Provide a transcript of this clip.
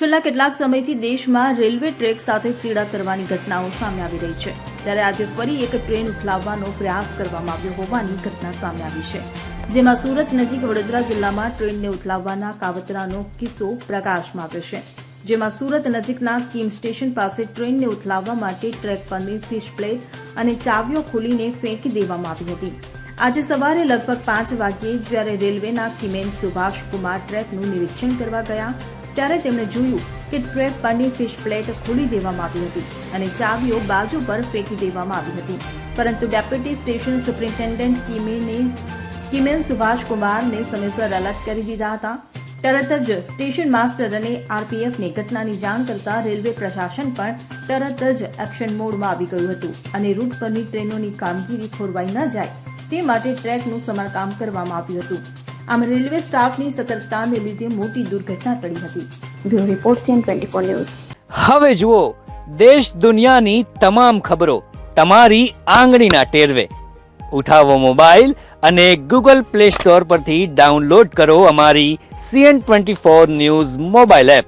છેલ્લા કેટલાક સમયથી દેશમાં રેલવે ટ્રેક સાથે ચેડા કરવાની ઘટનાઓ સામે આવી રહી છે. ત્યારે આજે ફરી એક ટ્રેન ઉથલાવવાનો પ્રયાસ કરવામાં આવ્યો હોવાની ઘટના સામે આવી છે. જેમાં સુરત નજીક વડોદરા જિલ્લામાં ટ્રેનને ઉથલાવવાના કાવતરાનો કિસ્સો પ્રકાશમાં આવ્યો છે. જેમાં સુરત નજીકના કિમ સ્ટેશન પાસે ટ્રેનને ઉથલાવવા માટે ટ્રેક પરની ફિશ પ્લેટ અને ચાવીઓ ખોલીને ફેંકી દેવામાં આવી હતી. આજે સવારે લગભગ પાંચ વાગ્યે જ્યારે રેલવેના કિમેન સુભાષ કુમાર ટ્રેકનું નિરીક્ષણ કરવા ગયા ત્યારે તેમણે જોયું કે ટ્રેક પરની ફિશ પ્લેટ ખોલી દેવામાં આવી હતી અને ચાવીઓ બાજુ પર ફેંકી દેવામાં આવી હતી. પરંતુ ડેપ્યુટી સ્ટેશન સુપ્રિન્ટેન્ડન્ટ કિમેને કિમેન સુભાષકુમારને સમયસર અલર્ટ કરી દીધા હતા. તરત જ સ્ટેશન માસ્ટર અને આરપીએફને ઘટનાની જાણ કરતા રેલવે પ્રશાસન પણ તરત જ એક્શન મોડમાં આવી ગયું હતું અને રૂટ પરની ટ્રેનોની કામગીરી ખોરવાઈ ન જાય તે માટે ટ્રેકનું સમારકામ કરવામાં આવ્યું હતું. આમ રેલવે સ્ટાફની સતર્કતાને લીધે મોટી દુર્ઘટના ટળી હતી. Bureau report CN twenty four news. હવે જુઓ દેશ દુનિયાની તમામ ખબરો તમારી આંગળીના ટેરવે. ઉઠાવો મોબાઈલ અને ગૂગલ પ્લે સ્ટોર પરથી ડાઉનલોડ કરો અમારી CN twenty four news mobile app.